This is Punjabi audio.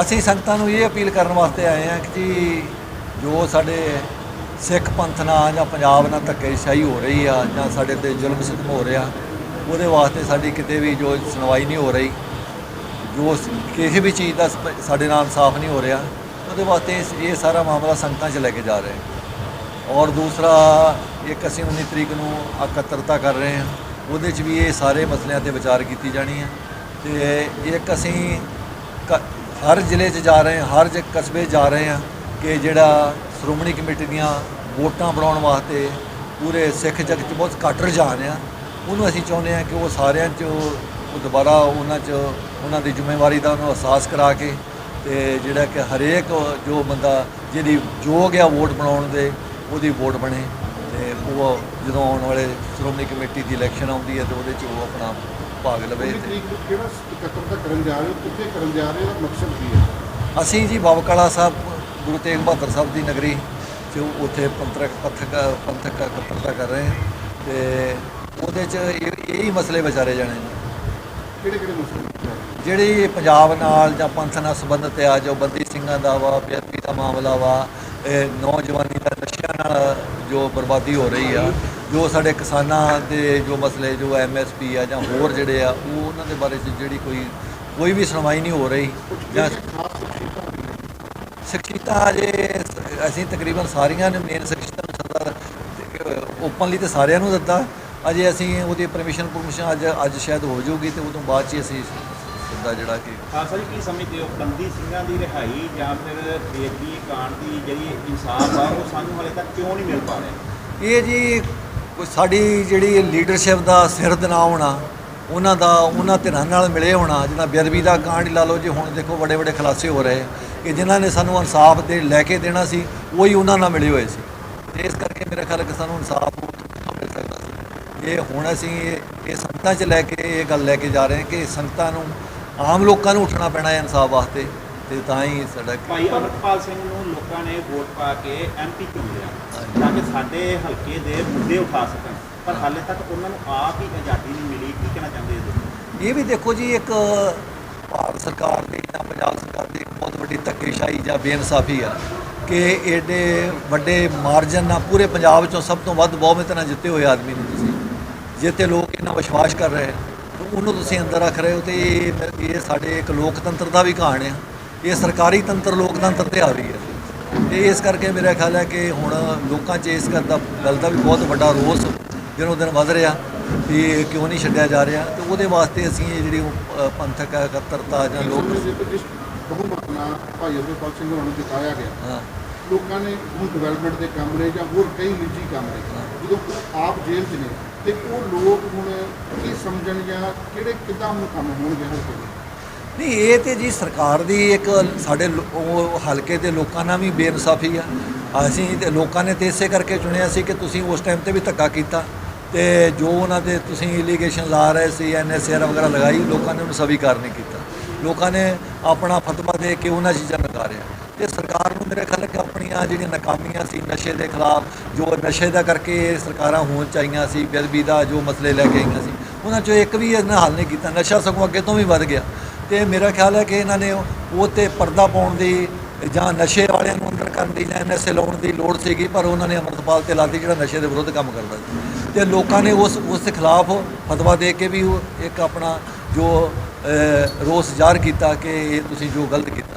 ਅਸੀਂ ਸੰਗਤਾਂ ਨੂੰ ਇਹ ਅਪੀਲ ਕਰਨ ਵਾਸਤੇ ਆਏ ਹਾਂ ਕਿ ਜੀ ਜੋ ਸਾਡੇ ਸਿੱਖ ਪੰਥ ਨਾਲ ਜਾਂ ਪੰਜਾਬ ਨਾਲ ਧੱਕੇਸ਼ਾਹੀ ਹੋ ਰਹੀ ਆ ਜਾਂ ਸਾਡੇ ਤੇ ਜ਼ੁਲਮ ਸਿਤਮ ਹੋ ਰਿਹਾ, ਉਹਦੇ ਵਾਸਤੇ ਸਾਡੀ ਕਿਤੇ ਵੀ ਜੋ ਸੁਣਵਾਈ ਨਹੀਂ ਹੋ ਰਹੀ, ਜੋ ਕਿਸੇ ਵੀ ਚੀਜ਼ ਦਾ ਸਪ- ਸਾਡੇ ਨਾਲ ਇਨਸਾਫ ਨਹੀਂ ਹੋ ਰਿਹਾ, ਉਹਦੇ ਵਾਸਤੇ ਇਹ ਸਾਰਾ ਮਾਮਲਾ ਸੰਗਤਾਂ 'ਚ ਲੈ ਕੇ ਜਾ ਰਹੇ ਹਾਂ। ਔਰ ਦੂਸਰਾ, ਇੱਕ ਅਸੀਂ 19 ਤਰੀਕ ਨੂੰ ਇਕੱਤਰਤਾ ਕਰ ਰਹੇ ਹਾਂ, ਉਹਦੇ 'ਚ ਵੀ ਇਹ ਸਾਰੇ ਮਸਲਿਆਂ ਤੇ ਵਿਚਾਰ ਕੀਤੀ ਜਾਣੀ ਹੈ ਤੇ ਇੱਕ ਅਸੀਂ ਕ- ਹਰ ਜ਼ਿਲ੍ਹੇ 'ਚ ਜਾ ਰਹੇ ਹਾਂ, ਹਰ ਜ ਕਸਬੇ 'ਚ ਜਾ ਰਹੇ ਹਾਂ ਕਿ ਜਿਹੜਾ ਸ਼੍ਰੋਮਣੀ ਕਮੇਟੀ ਦੀਆਂ ਵੋਟਾਂ ਬਣਾਉਣ ਵਾਸਤੇ ਪੂਰੇ ਸਿੱਖ ਜਗਤ 'ਚ ਬਹੁਤ ਘੱਟ ਰੁਝਾਨ ਆ ਉਹਨੂੰ ਅਸੀਂ ਚਾਹੁੰਦੇ ਹਾਂ ਕਿ ਉਹ ਸਾਰਿਆਂ 'ਚ ਉਹ ਦੁਬਾਰਾ ਉਹਨਾਂ 'ਚ ਉਹਨਾਂ ਦੀ ਜ਼ਿੰਮੇਵਾਰੀ ਦਾ ਉਹਨੂੰ ਅਹਿਸਾਸ ਕਰਾ ਕੇ ਤੇ ਜਿਹੜਾ ਕਿ ਹਰੇਕ ਜੋ ਬੰਦਾ ਜਿਹਦੀ ਯੋਗ ਆ ਵੋਟ ਬਣਾਉਣ ਦੇ, ਉਹਦੀ ਵੋਟ ਬਣੇ। ਤੇ ਉਹ ਜਦੋਂ ਆਉਣ ਵਾਲੇ ਸ਼੍ਰੋਮਣੀ ਕਮੇਟੀ ਦੀ ਇਲੈਕਸ਼ਨ ਆਉਂਦੀ ਹੈ ਤੇ ਉਹਦੇ 'ਚ ਉਹ ਆਪਣਾ ਭਾਗ ਲਵੇ ਉਨੀ ਤੇ ਤਰੀਕ ਨੂੰ ਕਿਹੜਾ ਇਕੱਤਰਤਾ ਕਰਨ ਜਾ ਰਹੇ ਹੋ? ਕਿੱਥੇ ਕਰਨ ਜਾ ਰਹੇ ਹੋ? ਔਰ ਮਕਸਦ ਕੀ ਹੈ? ਅਸੀਂ ਜੀ ਬਾਬਕਾਲਾ ਸਾਹਿਬ ਗੁਰੂ ਤੇਗ ਬਹਾਦਰ ਸਾਹਿਬ ਦੀ ਨਗਰੀ ਚ ਉੱਥੇ ਪੰਥਕ ਪਥਕ ਪੰਥਕ ਇਕੱਤਰਤਾ ਕਰ ਰਹੇ ਹਾਂ। ਤੇ ਉਹਦੇ ਚ ਇਹ ਇਹ ਹੀ ਮਸਲੇ ਵਿਚਾਰੇ ਜਾਣੇ ਨੇ। ਕਿਹੜੇ ਕਿਹੜੇ ਮਸਲੇ? ਜਿਹੜੀ ਪੰਜਾਬ ਨਾਲ ਜਾਂ ਪੰਥ ਨਾਲ ਸੰਬੰਧਿਤ ਆ ਜੋ ਬੰਦੀ ਸਿੰਘਾਂ ਦਾ ਵਾ ਬੇਅਦਬੀ ਦਾ ਮਾਮਲਾ ਵਾ ਇਹ ਨੌਜਵਾਨੀ ਦਾ ਨਸ਼ਿਆਂ ਨਾਲ ਜੋ ਬਰਬਾਦੀ ਹੋ ਰਹੀ ਆ, ਜੋ ਸਾਡੇ ਕਿਸਾਨਾਂ ਦੇ ਜੋ ਮਸਲੇ, ਜੋ ਐਮਐਸਪੀ ਆ ਜਾਂ ਹੋਰ ਜਿਹੜੇ ਆ, ਉਹ ਉਹਨਾਂ ਦੇ ਬਾਰੇ 'ਚ ਜਿਹੜੀ ਕੋਈ ਕੋਈ ਵੀ ਸੁਣਵਾਈ ਨਹੀਂ ਹੋ ਰਹੀ ਜਾਂ ਖਾਸ ਸ਼ਖਸੀਅਤਾਂ ਅਜੇ ਅਸੀਂ ਤਕਰੀਬਨ ਸਾਰੀਆਂ ਨੇ ਮੇਨ ਸ਼ਖਸੀਅਤਾਂ ਨੂੰ ਸੱਦਾ ਓਪਨਲੀ ਤੇ ਸਾਰਿਆਂ ਨੂੰ ਦਿੱਤਾ। ਅਜੇ ਅਸੀਂ ਉਹਦੀ ਪਰਮਿਸ਼ਨ ਪਰਮਿਸ਼ਨ ਅੱਜ ਅੱਜ ਸ਼ਾਇਦ ਹੋ ਜਾਊਗੀ ਤੇ ਉਦੋਂ ਬਾਅਦ ਚ ਅਸੀਂ ਸੱਦਾ ਜਿਹੜਾ ਕਿ ਖਾਲਸਾ ਜੀ ਕੀ ਸਮਝਦੇ ਹੋ? ਬੰਦੀ ਸਿੰਘਾਂ ਦੀ ਰਿਹਾਈ ਜਾਂ ਫਿਰ ਬੇਦੀ ਕਾਂਡ ਦੀ ਜਿਹੜੀ ਇਨਸਾਫ ਆ ਉਹ ਸਾਨੂੰ ਹਾਲੇ ਤੱਕ ਕਿਉਂ ਨਹੀਂ ਮਿਲ ਪਾ ਰਿਹਾ? ਇਹ ਜੀ ਕੋਈ ਸਾਡੀ ਜਿਹੜੀ ਲੀਡਰਸ਼ਿਪ ਦਾ ਸਿਰ ਦਨਾ ਹੋਣਾ ਉਹਨਾਂ ਦਾ ਉਹਨਾਂ ਧਿਰਾਂ ਨਾਲ ਮਿਲੇ ਹੋਣਾ ਜਿਹਨਾਂ ਬੇਅਦਬੀ ਦਾ ਕਾਂਡ ਲਾ ਲਓ ਜੀ ਹੁਣ ਦੇਖੋ ਵੱਡੇ ਵੱਡੇ ਖਲਾਸੇ ਹੋ ਰਹੇ ਕਿ ਜਿਨ੍ਹਾਂ ਨੇ ਸਾਨੂੰ ਇਨਸਾਫ ਦੇ ਲੈ ਕੇ ਦੇਣਾ ਸੀ ਉਹੀ ਉਹਨਾਂ ਨਾਲ ਮਿਲੇ ਹੋਏ ਸੀ। ਇਸ ਕਰਕੇ ਮੇਰੇ ਖਿਆਲ ਕਿ ਸਾਨੂੰ ਇਨਸਾਫ ਮਿਲ ਸਕਦਾ ਸੀ। ਇਹ ਹੁਣ ਅਸੀਂ ਇਹ ਇਹ ਸੰਗਤਾਂ 'ਚ ਲੈ ਕੇ ਇਹ ਗੱਲ ਲੈ ਕੇ ਜਾ ਰਹੇ ਹਾਂ ਕਿ ਸੰਗਤਾਂ ਨੂੰ ਆਮ ਲੋਕਾਂ ਨੂੰ ਉੱਠਣਾ ਪੈਣਾ ਹੈ ਇਨਸਾਫ ਵਾਸਤੇ ਤੇ ਤਾਂ ਹੀ ਸਾਡਾ ਭਾਈ ਅਮਰਪਾਲ ਸਿੰਘ ਨੂੰ ਲੋਕਾਂ ਨੇ ਵੋਟ ਪਾ ਕੇ ਐਮਪੀ ਚੁਣਿਆ। ਤਾਂ ਕਿ ਸਾਡੇ ਹਲਕੇ ਦੇ ਮੁੱਦੇ ਉਠਾ ਸਕਣ ਪਰ ਹਾਲੇ ਤੱਕ ਉਹਨਾਂ ਨੂੰ ਆਪ ਹੀ ਆਜ਼ਾਦੀ ਨਹੀਂ ਮਿਲੀ ਕੀ ਕਹਿਣਾ ਚਾਹੁੰਦੇ ਹੋ? ਇਹ ਵੀ ਦੇਖੋ ਜੀ ਇੱਕ ਭਾਰਤ ਸਰਕਾਰ ਦੀ ਜਾਂ ਪੰਜਾਬ ਸਰਕਾਰ ਦੀ ਬਹੁਤ ਵੱਡੀ ਧੱਕੇਸ਼ਾਹੀ ਜਾਂ ਬੇਇਨਸਾਫੀ ਆ ਕਿ ਏਡੇ ਵੱਡੇ ਮਾਰਜਨ ਨਾਲ ਪੂਰੇ ਪੰਜਾਬ ਚੋਂ ਸਭ ਤੋਂ ਵੱਧ ਬਹੁਮਤ ਨਾਲ ਜਿੱਤੇ ਹੋਏ ਆਦਮੀ ਨੂੰ ਤੁਸੀਂ ਜਿੱਤੇ ਲੋਕ ਇਹਨਾਂ ਵਿਸ਼ਵਾਸ ਕਰ ਰਹੇ ਉਹਨੂੰ ਤੁਸੀਂ ਅੰਦਰ ਰੱਖ ਰਹੇ ਹੋ ਤੇ ਇਹ ਸਾਡੇ ਇੱਕ ਲੋਕਤੰਤਰ ਦਾ ਵੀ ਕਹਾਣ ਆ। ਇਹ ਸਰਕਾਰੀ ਤੰਤਰ ਲੋਕਤੰਤਰ ਤੇ ਆ ਰਹੀ ਹੈ ਤੇ ਇਸ ਕਰਕੇ ਮੇਰਾ ਖਿਆਲ ਹੈ ਕਿ ਹੁਣ ਲੋਕਾਂ 'ਚ ਇਸ ਗੱਲ ਦਾ ਗੱਲ ਦਾ ਵੀ ਬਹੁਤ ਵੱਡਾ ਰੋਸ ਦਿਨੋਂ ਦਿਨ ਵੱਧ ਰਿਹਾ ਵੀ ਕਿਉਂ ਨਹੀਂ ਛੱਡਿਆ ਜਾ ਰਿਹਾ। ਤੇ ਉਹਦੇ ਵਾਸਤੇ ਅਸੀਂ ਇਹ ਜਿਹੜੀ ਪੰਥਕ ਇਕੱਤਰਤਾ ਜਾਂ ਲੋਕ ਨਾਲ ਭਾਈ ਅਮਰਪਾਲ ਸਿੰਘ ਨੂੰ ਜਿਤਾਇਆ ਗਿਆ ਲੋਕਾਂ ਨੇ ਹੁਣ ਡਿਵੈਲਪਮੈਂਟ ਦੇ ਕੰਮ ਨੇ ਜਾਂ ਹੋਰ ਕਈ ਨਿੱਜੀ ਕੰਮ ਨੇ ਜਦੋਂ ਆਪ ਜੇਲ੍ਹ 'ਚ ਨੇ ਤੇ ਉਹ ਲੋਕ ਹੁਣ ਕੀ ਸਮਝਣ ਜਾਂ ਕਿਹੜੇ ਕਿੱਦਾਂ ਹੁਣ ਕੰਮ ਹੋਣਗੇ ਹਲਕੇ ਦੇ ਨਹੀਂ, ਇਹ ਤੇ ਜੀ ਸਰਕਾਰ ਦੀ ਇੱਕ ਸਾਡੇ ਲੋ- ਉਹ ਹਲਕੇ ਦੇ ਲੋਕਾਂ ਨਾਲ ਵੀ ਬੇਇਨਸਾਫੀ ਆ। ਅਸੀਂ ਤੇ ਲੋਕਾਂ ਨੇ ਤੇ ਇਸੇ ਕਰਕੇ ਚੁਣਿਆ ਸੀ ਕਿ ਤੁਸੀਂ ਉਸ ਟਾਈਮ ਤੇ ਵੀ ਧੱਕਾ ਕੀਤਾ ਤੇ ਜੋ ਉਹਨਾਂ ਦੇ ਤੁਸੀਂ ਇਲੀਗੇਸ਼ਨ ਲਾ ਰਹੇ ਸੀ ਐਨਐਸਆਰ ਵਗੈਰਾ ਲਗਾਈ, ਲੋਕਾਂ ਨੇ ਉਹਨੂੰ ਸਵੀਕਾਰ ਨਹੀਂ ਕੀਤਾ। ਲੋਕਾਂ ਨੇ ਆਪਣਾ ਫਤਵਾ ਦੇ ਕੇ ਉਹਨਾਂ ਚੀਜ਼ਾਂ ਨਕਾਰਿਆ ਤੇ ਸਰਕਾਰ ਨੂੰ ਮੇਰੇ ਖਿਆਲ ਕਿ ਆਪਣੀਆਂ ਜਿਹੜੀਆਂ ਨਾਕਾਮੀਆਂ ਸੀ ਨਸ਼ੇ ਦੇ ਖਿਲਾਫ, ਜੋ ਨਸ਼ੇ ਦਾ ਕਰਕੇ ਇਹ ਸਰਕਾਰਾਂ ਹੋਣ ਚਾਹੀਆਂ ਸੀ, ਬੇਅਦਬੀ ਦਾ ਜੋ ਮਸਲੇ ਲੈ ਕੇ ਆਈਆਂ ਸੀ, ਉਹਨਾਂ ਚੋਂ ਇੱਕ ਵੀ ਇਹਨਾਂ ਹੱਲ ਨਹੀਂ ਕੀਤਾ। ਨਸ਼ਾ ਸਗੋਂ ਅੱਗੇ ਤੋਂ ਵੀ ਵੱਧ ਗਿਆ। ਤੇ ਮੇਰਾ ਖਿਆਲ ਹੈ ਕਿ ਇਹਨਾਂ ਨੇ ਉਹ ਤੇ ਪਰਦਾ ਪਾਉਣ ਦੀ ਜਾਂ ਨਸ਼ੇ ਵਾਲਿਆਂ ਨੂੰ ਅੰਦਰ ਕਰਨ ਦੀ ਜਾਂ ਨਸ਼ੇ ਲਾਉਣ ਦੀ ਲੋੜ ਸੀਗੀ, ਪਰ ਉਹਨਾਂ ਨੇ ਅਮਰਤਪਾਲ ਤੇ ਲਾਦੀ ਜਿਹੜਾ ਨਸ਼ੇ ਦੇ ਵਿਰੁੱਧ ਕੰਮ ਕਰਦਾ ਸੀ। ਤੇ ਲੋਕਾਂ ਨੇ ਉਸ ਉਸ ਖਿਲਾਫ ਫਤਵਾ ਦੇ ਕੇ ਵੀ ਉਹ ਇੱਕ ਆਪਣਾ ਜੋ ਰੋਸ ਜ਼ਾਹਰ ਕੀਤਾ ਕਿ ਇਹ ਤੁਸੀਂ ਜੋ ਗਲਤ ਕੀਤਾ।